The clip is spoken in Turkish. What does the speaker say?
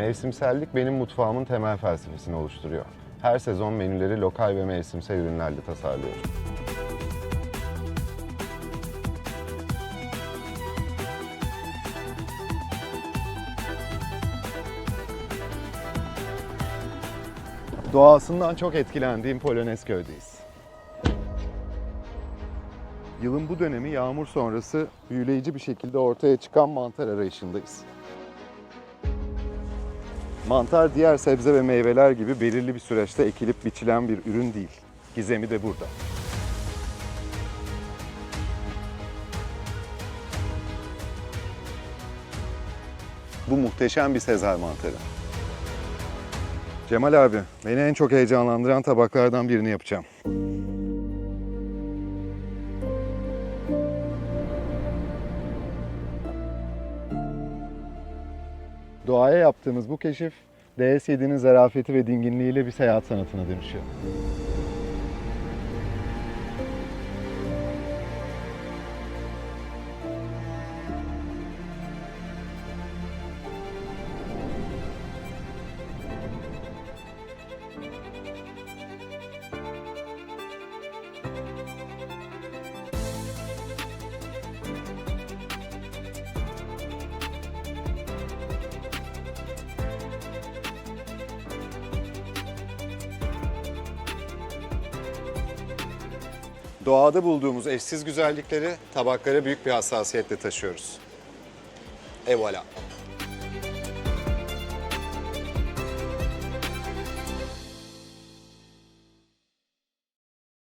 Mevsimsellik benim mutfağımın temel felsefesini oluşturuyor. Her sezon menüleri lokal ve mevsimsel ürünlerle tasarlıyorum. Doğasından çok etkilendiğim Polonezköy'deyiz. Yılın bu dönemi yağmur sonrası büyüleyici bir şekilde ortaya çıkan mantar arayışındayız. Mantar diğer sebze ve meyveler gibi belirli bir süreçte ekilip biçilen bir ürün değil. Gizemi de burada. Bu muhteşem bir Sezar mantarı. Cemal abi, beni en çok heyecanlandıran tabaklardan birini yapacağım. Doğaya yaptığımız bu keşif, DS7'nin zarafeti ve dinginliğiyle bir seyahat sanatına dönüşüyor. Doğada bulduğumuz eşsiz güzellikleri tabaklara büyük bir hassasiyetle taşıyoruz. E voilà.